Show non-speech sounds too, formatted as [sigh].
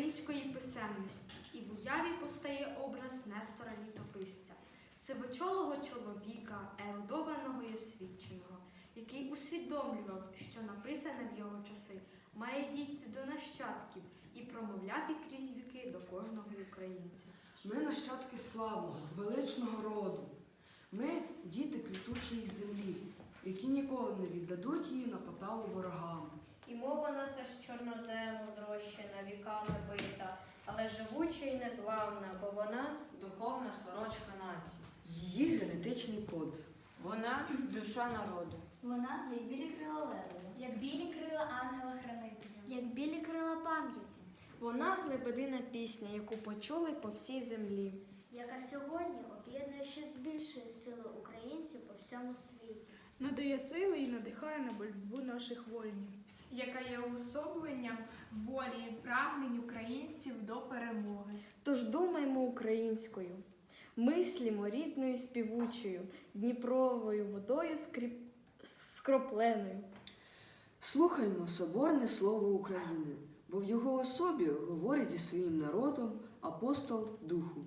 української писемності, і в уяві постає образ Нестора Літописця, сивочолого чоловіка, ерудованого й освіченого, який усвідомлював, що написане в його часи має дійти до нащадків і промовляти крізь віки до кожного українця. Ми нащадки славного, величного роду. Ми діти квітучої землі, які ніколи не віддадуть її на поталу ворогам. Але живуча і незламна, бо вона Духовна сорочка нації. Її генетичний код. вона [clears throat] душа народу. Вона як білі крила лева, як білі крила ангела-хранителя, як білі крила пам'яті, Вона глибедина пісня, яку почули по всій землі. яка сьогодні об'єднує ще з більшою силою українців по всьому світі. надає сили і надихає на боротьбу наших воїнів. Яка є уособленням волі і прагнень українців до перемоги. Тож думаймо українською, мислімо рідною співучою, Дніпровою водою скріп... скропленою. Слухаймо соборне слово України, бо в його особі говорить зі своїм народом апостол Духу.